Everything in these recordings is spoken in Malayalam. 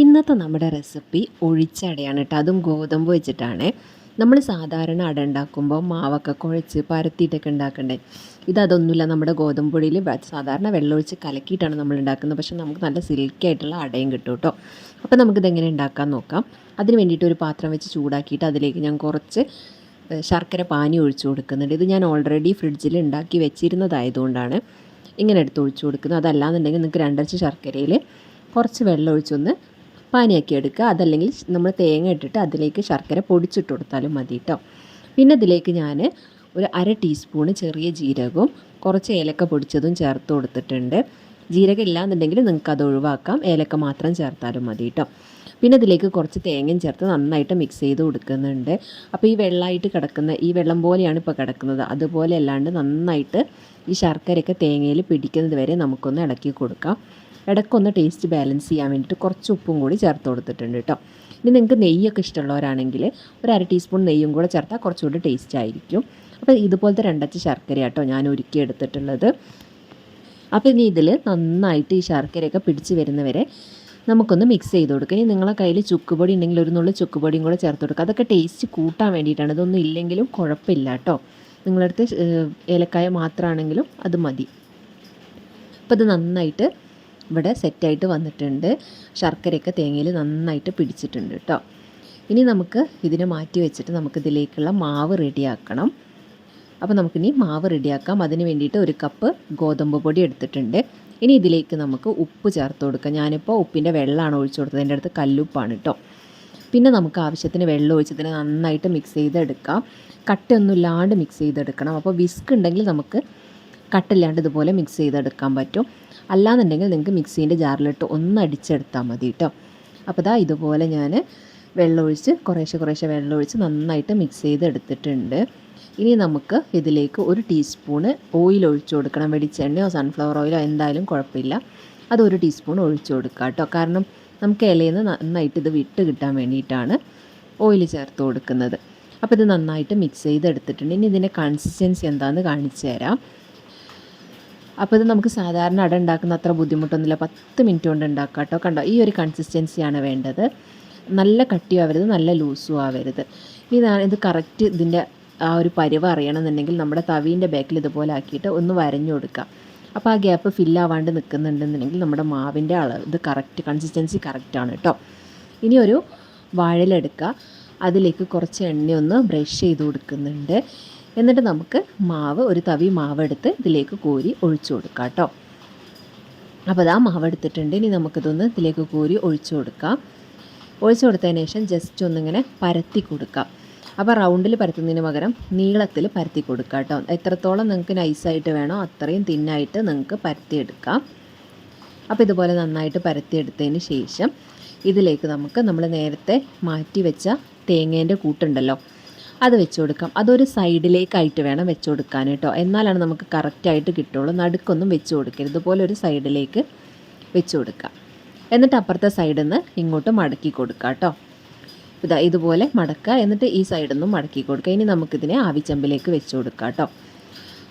ഇന്നത്തെ നമ്മുടെ റെസിപ്പി ഒഴിച്ചടയാണ് കേട്ടോ. അതും ഗോതമ്പ് വെച്ചിട്ടാണ്. നമ്മൾ സാധാരണ അട ഉണ്ടാക്കുമ്പോൾ മാവൊക്കെ കുഴച്ച് പരത്തിയിട്ടൊക്കെ ഉണ്ടാക്കണ്ടേ? ഇതൊന്നുമില്ല നമ്മുടെ ഗോതമ്പ് പൊടിയിൽ സാധാരണ വെള്ളമൊഴിച്ച് കലക്കിയിട്ടാണ് നമ്മൾ ഉണ്ടാക്കുന്നത്. പക്ഷേ നമുക്ക് നല്ല സിൽക്കി ആയിട്ടുള്ള അടയും കിട്ടും കേട്ടോ. അപ്പോൾ നമുക്കിത് എങ്ങനെ ഉണ്ടാക്കാൻ നോക്കാം. അതിന് വേണ്ടിയിട്ട് ഒരു പാത്രം വെച്ച് ചൂടാക്കിയിട്ട് അതിലേക്ക് ഞാൻ കുറച്ച് ശർക്കര പാനി ഒഴിച്ചു കൊടുക്കുന്നുണ്ട്. ഇത് ഞാൻ ഓൾറെഡി ഫ്രിഡ്ജിൽ ഉണ്ടാക്കി വെച്ചിരുന്നതായതുകൊണ്ടാണ് ഇങ്ങനെ എടുത്ത് ഒഴിച്ചു കൊടുക്കുന്നത്. അതല്ലാന്നുണ്ടെങ്കിൽ നിങ്ങൾക്ക് രണ്ടരച്ച് ശർക്കരയിൽ കുറച്ച് വെള്ളം ഒഴിച്ചൊന്ന് പാനിയാക്കി എടുക്കുക. അതല്ലെങ്കിൽ നമ്മൾ തേങ്ങ ഇട്ടിട്ട് അതിലേക്ക് ശർക്കര പൊടിച്ചിട്ട് കൊടുത്താലും മതി കേട്ടോ പിന്നെ ഇതിലേക്ക് ഞാൻ ഒരു അര ടീസ്പൂണ് ചെറിയ ജീരകവും കുറച്ച് ഏലക്ക പൊടിച്ചതും ചേർത്ത് കൊടുത്തിട്ടുണ്ട്. ജീരകം ഇല്ലാന്നുണ്ടെങ്കിൽ നിങ്ങൾക്ക് അത് ഒഴിവാക്കാം. ഏലക്ക മാത്രം ചേർത്താലും മതി കേട്ടോ പിന്നെ ഇതിലേക്ക് കുറച്ച് തേങ്ങയും ചേർത്ത് നന്നായിട്ട് മിക്സ് ചെയ്ത് കൊടുക്കുന്നുണ്ട്. അപ്പോൾ ഈ വെള്ളമായിട്ട് കിടക്കുന്ന ഈ വെള്ളം പോലെയാണ് ഇപ്പോൾ കിടക്കുന്നത്. അതുപോലെ അല്ലാണ്ട് നന്നായിട്ട് ഈ ശർക്കരയൊക്കെ തേങ്ങയിൽ പിടിക്കുന്നത് വരെ നമുക്കൊന്ന് ഇളക്കി കൊടുക്കാം. ഇടയ്ക്കൊന്ന് ടേസ്റ്റ് ബാലൻസ് ചെയ്യാൻ വേണ്ടിയിട്ട് കുറച്ച് ഉപ്പും കൂടി ചേർത്ത് കൊടുത്തിട്ടുണ്ട് കേട്ടോ. ഇനി നിങ്ങൾക്ക് നെയ്യൊക്കെ ഇഷ്ടമുള്ളവരാണെങ്കിൽ ഒരു അര ടീസ്പൂൺ നെയ്യും കൂടെ ചേർത്താൽ കുറച്ചുകൂടി ടേസ്റ്റ് ആയിരിക്കും. അപ്പോൾ ഇതുപോലത്തെ രണ്ടച്ച് ശർക്കര കേട്ടോ ഞാൻ ഒരുക്കി എടുത്തിട്ടുള്ളത്. അപ്പോൾ ഇനി ഇതിൽ നന്നായിട്ട് ഈ ശർക്കരയൊക്കെ പിടിച്ച് വരുന്നവരെ നമുക്കൊന്ന് മിക്സ് ചെയ്ത് കൊടുക്കുക ഇനി നിങ്ങളെ കയ്യിൽ ചുക്കുപൊടി ഉണ്ടെങ്കിൽ ഒരു നുള്ളി ചുക്കുപൊടിയും കൂടെ ചേർത്ത് കൊടുക്കുക അതൊക്കെ ടേസ്റ്റ് കൂട്ടാൻ വേണ്ടിയിട്ടാണ്. ഇതൊന്നും ഇല്ലെങ്കിലും കുഴപ്പമില്ല കേട്ടോ. നിങ്ങളടുത്ത് ഏലക്കായ മാത്രമാണെങ്കിലും അത് മതി. അപ്പോൾ ഇത് നന്നായിട്ട് ഇവിടെ സെറ്റായിട്ട് വന്നിട്ടുണ്ട്. ശർക്കരയൊക്കെ തേങ്ങയിൽ നന്നായിട്ട് പിടിച്ചിട്ടുണ്ട് കേട്ടോ ഇനി നമുക്ക് ഇതിനെ മാറ്റി വെച്ചിട്ട് നമുക്ക് ഇതിലേക്കുള്ള മാവ് റെഡിയാക്കണം. അപ്പോൾ നമുക്കിനി മാവ് റെഡിയാക്കാം. അതിന് വേണ്ടിയിട്ട് ഒരു കപ്പ് ഗോതമ്പ് പൊടി എടുത്തിട്ടുണ്ട്. ഇനി ഇതിലേക്ക് നമുക്ക് ഉപ്പ് ചേർത്ത് കൊടുക്കാം. ഞാനിപ്പോൾ ഉപ്പിന്റെ വെള്ളമാണ് ഒഴിച്ചു കൊടുത്തത്. എന്റെ അടുത്ത് കല്ലുപ്പാണ് കേട്ടോ പിന്നെ നമുക്ക് ആവശ്യത്തിന് വെള്ളം ഒഴിച്ചതിന് നന്നായിട്ട് മിക്സ് ചെയ്തെടുക്കാം. കട്ടയൊന്നും ഇല്ലാണ്ട് മിക്സ് ചെയ്തെടുക്കണം. അപ്പോൾ വിസ്ക് ഉണ്ടെങ്കിൽ നമുക്ക് കട്ടില്ലാണ്ട് ഇതുപോലെ മിക്സ് ചെയ്തെടുക്കാൻ പറ്റും. അല്ലാന്നുണ്ടെങ്കിൽ നിങ്ങൾക്ക് മിക്സീന്റെ ജാറിലിട്ട് ഒന്ന് അടിച്ചെടുത്താൽ മതി കേട്ടോ അപ്പോൾ ഇതാ ഇതുപോലെ ഞാൻ വെള്ളമൊഴിച്ച് കുറേശ്ശെ കുറേശ്ശെ വെള്ളമൊഴിച്ച് നന്നായിട്ട് മിക്സ് ചെയ്തെടുത്തിട്ടുണ്ട്. ഇനി നമുക്ക് ഇതിലേക്ക് ഒരു ടീസ്പൂണ് ഓയിൽ ഒഴിച്ചു കൊടുക്കണം. വെളിച്ചെണ്ണയോ സൺഫ്ലവർ ഓയിലോ എന്തായാലും കുഴപ്പമില്ല. അത് ഒരു ടീസ്പൂൺ ഒഴിച്ചു കൊടുക്കുക കേട്ടോ കാരണം നമുക്ക് ഇലയിൽ നിന്ന് നന്നായിട്ട് ഇത് വിട്ട് കിട്ടാൻ വേണ്ടിയിട്ടാണ് ഓയിൽ ചേർത്ത് കൊടുക്കുന്നത്. അപ്പോൾ ഇത് നന്നായിട്ട് മിക്സ് ചെയ്തെടുത്തിട്ടുണ്ട്. ഇനി ഇതിന്റെ കൺസിസ്റ്റൻസി എന്താണെന്ന് കാണിച്ചു തരാം. അപ്പോൾ ഇത് നമുക്ക് സാധാരണ അട ഉണ്ടാക്കുന്ന അത്ര ബുദ്ധിമുട്ടൊന്നുമില്ല. പത്ത് മിനിറ്റ് കൊണ്ട് ഉണ്ടാക്കാം കേട്ടോ. കണ്ടോ? ഈ ഒരു കൺസിസ്റ്റൻസിയാണ് വേണ്ടത്. നല്ല കട്ടിയും ആവരുത് നല്ല ലൂസും ആവരുത്. ഇതാണ് ഇത് കറക്റ്റ് ഇതിന്റെ ആ ഒരു പരിവ് അറിയണമെന്നുണ്ടെങ്കിൽ നമ്മുടെ തവീന്റെ ബാക്കിൽ ഇതുപോലെ ആക്കിയിട്ട് ഒന്ന് വരഞ്ഞു കൊടുക്കുക അപ്പോൾ ആ ഗ്യാപ്പ് ഫില്ലാവാണ്ട് നിൽക്കുന്നുണ്ടെന്നുണ്ടെങ്കിൽ നമ്മുടെ മാവിന്റെ അളവ് ഇത് കറക്റ്റ് കൺസിസ്റ്റൻസി കറക്റ്റാണ് കേട്ടോ. ഇനി ഒരു വാഴലെടുക്കുക അതിലേക്ക് കുറച്ച് എണ്ണയൊന്ന് ബ്രഷ് ചെയ്ത് കൊടുക്കുന്നുണ്ട്. എന്നിട്ട് നമുക്ക് മാവ് ഒരു തവി മാവ് എടുത്ത് ഇതിലേക്ക് കോരി ഒഴിച്ചു കൊടുക്കാം കേട്ടോ. അപ്പോൾ അതാ മാവ് എടുത്തിട്ടുണ്ട് ഇനി നമുക്കിതൊന്ന് ഇതിലേക്ക് കോരി ഒഴിച്ചു കൊടുക്കാം. ഒഴിച്ചു കൊടുത്തതിന് ശേഷം ജസ്റ്റ് ഒന്നിങ്ങനെ പരത്തി കൊടുക്കാം. അപ്പോൾ റൗണ്ടിൽ പരത്തുന്നതിന് പകരം നീളത്തിൽ പരത്തി കൊടുക്കുക കേട്ടോ. എത്രത്തോളം നിങ്ങൾക്ക് നൈസായിട്ട് വേണോ അത്രയും തിന്നായിട്ട് നിങ്ങൾക്ക് പരത്തിയെടുക്കാം. അപ്പോൾ ഇതുപോലെ നന്നായിട്ട് പരത്തിയെടുത്തതിന് ശേഷം ഇതിലേക്ക് നമുക്ക് നമ്മൾ നേരത്തെ മാറ്റി വെച്ച തേങ്ങേന്റെ കൂട്ടുണ്ടല്ലോ. അത് വെച്ച് കൊടുക്കാം. അതൊരു സൈഡിലേക്കായിട്ട് വേണം വെച്ച് കൊടുക്കാൻ കേട്ടോ. എന്നാലാണ് നമുക്ക് കറക്റ്റായിട്ട് കിട്ടുള്ളൂ. നടുക്കൊന്നും വെച്ച് കൊടുക്കരുത്. ഇതുപോലെ ഒരു സൈഡിലേക്ക് വെച്ച് കൊടുക്കാം. എന്നിട്ട് അപ്പുറത്തെ സൈഡിൽ നിന്ന് ഇങ്ങോട്ട് മടക്കി കൊടുക്കുക കേട്ടോ. ഇതാ ഇതുപോലെ മടക്കുക. എന്നിട്ട് ഈ സൈഡിൽ നിന്നും മടക്കി കൊടുക്കുക. ഇനി നമുക്കിതിനെ ആവിച്ചമ്പിലേക്ക് വെച്ച് കൊടുക്കാം കേട്ടോ.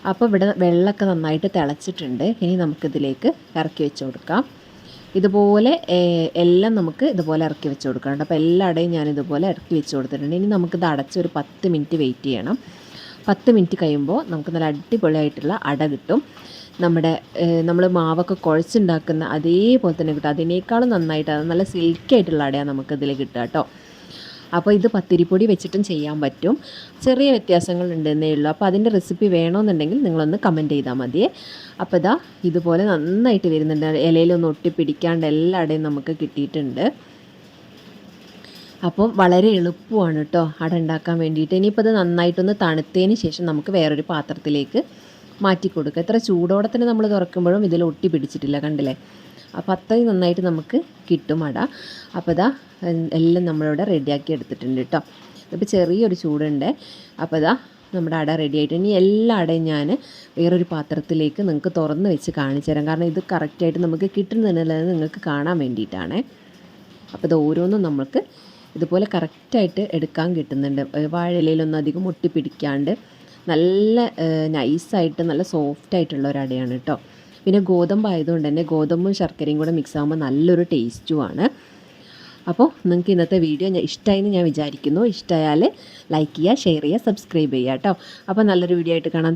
അപ്പോൾ ഇവിടെ വെള്ളമൊക്കെ നന്നായിട്ട് തിളച്ചിട്ടുണ്ട്. ഇനി നമുക്കിതിലേക്ക് ഇറക്കി വെച്ച് കൊടുക്കാം. ഇതുപോലെ എല്ലാം നമുക്ക് ഇതുപോലെ ഇറക്കി വെച്ച് കൊടുക്കണം അപ്പോൾ എല്ലായിടെയും ഞാൻ ഇതുപോലെ ഇറക്കി വെച്ച് കൊടുത്തിട്ടുണ്ട്. ഇനി നമുക്കിത് അടച്ച് ഒരു പത്ത് മിനിറ്റ് വെയിറ്റ് ചെയ്യണം. പത്ത് മിനിറ്റ് കഴിയുമ്പോൾ നമുക്ക് നല്ല അടിപൊളിയായിട്ടുള്ള അട കിട്ടും. നമ്മുടെ നമ്മൾ മാവൊക്കെ കുഴച്ചുണ്ടാക്കുന്ന അതേപോലെ തന്നെ കിട്ടും. അതിനേക്കാളും നന്നായിട്ട് അത് നല്ല സിൽക്കി ആയിട്ടുള്ള അടയാണ് നമുക്കിതിൽ കിട്ടുക കേട്ടോ. അപ്പോൾ ഇത് പത്തിരിപ്പൊടി വെച്ചിട്ടും ചെയ്യാൻ പറ്റും. ചെറിയ വ്യത്യാസങ്ങൾ ഉണ്ടെന്നേ ഉള്ളൂ. അപ്പോൾ അതിന്റെ റെസിപ്പി വേണമെന്നുണ്ടെങ്കിൽ നിങ്ങളൊന്ന് കമന്റ് ചെയ്താൽ മതിയേ. അപ്പോൾ ഇതാ ഇതുപോലെ നന്നായിട്ട് വരുന്നുണ്ട്. ഇലയിലൊന്നും ഒട്ടിപ്പിടിക്കാണ്ട് എല്ലായിടെയും നമുക്ക് കിട്ടിയിട്ടുണ്ട്. അപ്പോൾ വളരെ എളുപ്പമാണ് കേട്ടോ അട ഉണ്ടാക്കാൻ വേണ്ടിയിട്ട്. ഇനിയിപ്പോൾ അത് നന്നായിട്ടൊന്ന് തണുത്തതിന് ശേഷം നമുക്ക് വേറൊരു പാത്രത്തിലേക്ക് മാറ്റി കൊടുക്കുക എത്ര ചൂടോടെ തന്നെ നമ്മൾ തുറക്കുമ്പോഴും ഇതിൽ ഒട്ടി പിടിച്ചിട്ടില്ല കണ്ടില്ലേ? അപ്പോൾ അത്രയും നന്നായിട്ട് നമുക്ക് കിട്ടും അട. അപ്പോൾ ഇതാ എല്ലാം നമ്മളിവിടെ റെഡിയാക്കി എടുത്തിട്ടുണ്ട് കേട്ടോ ഇപ്പോൾ ചെറിയൊരു ചൂടുണ്ട്. അപ്പോൾ ഇതാ നമ്മുടെ അട റെഡി ആയിട്ട്. ഇനി എല്ലാ അടയും ഞാൻ വേറൊരു പാത്രത്തിലേക്ക് നിങ്ങൾക്ക് തുറന്ന് വെച്ച് കാണിച്ചു തരാം. കാരണം ഇത് കറക്റ്റായിട്ട് നമുക്ക് കിട്ടുന്നുണ്ടെന്നുള്ളത് നിങ്ങൾക്ക് കാണാൻ വേണ്ടിയിട്ടാണേ. അപ്പോൾ ഇത് ഓരോന്നും നമുക്ക് ഇതുപോലെ കറക്റ്റായിട്ട് എടുക്കാൻ കിട്ടുന്നുണ്ട്. വാഴയിലൊന്നും അധികം അധികം ഒട്ടിപ്പിടിക്കാണ്ട് നല്ല നൈസായിട്ട് നല്ല സോഫ്റ്റായിട്ടുള്ള ഒരു അടയാണ് കേട്ടോ പിന്നെ ഗോതമ്പ് ആയതുകൊണ്ട് തന്നെ ഗോതമ്പും ശർക്കരയും കൂടെ മിക്സ് ആകുമ്പോൾ നല്ലൊരു ടേസ്റ്റുമാണ് അപ്പോൾ നിങ്ങൾക്ക് ഇന്നത്തെ വീഡിയോ ഞാൻ ഇഷ്ടമായെന്ന് ഞാൻ വിചാരിക്കുന്നു. ഇഷ്ടമായാൽ ലൈക്ക് ചെയ്യുക ഷെയർ ചെയ്യുക സബ്സ്ക്രൈബ് ചെയ്യുക കേട്ടോ അപ്പോൾ നല്ലൊരു വീഡിയോ ആയിട്ട് കാണാം.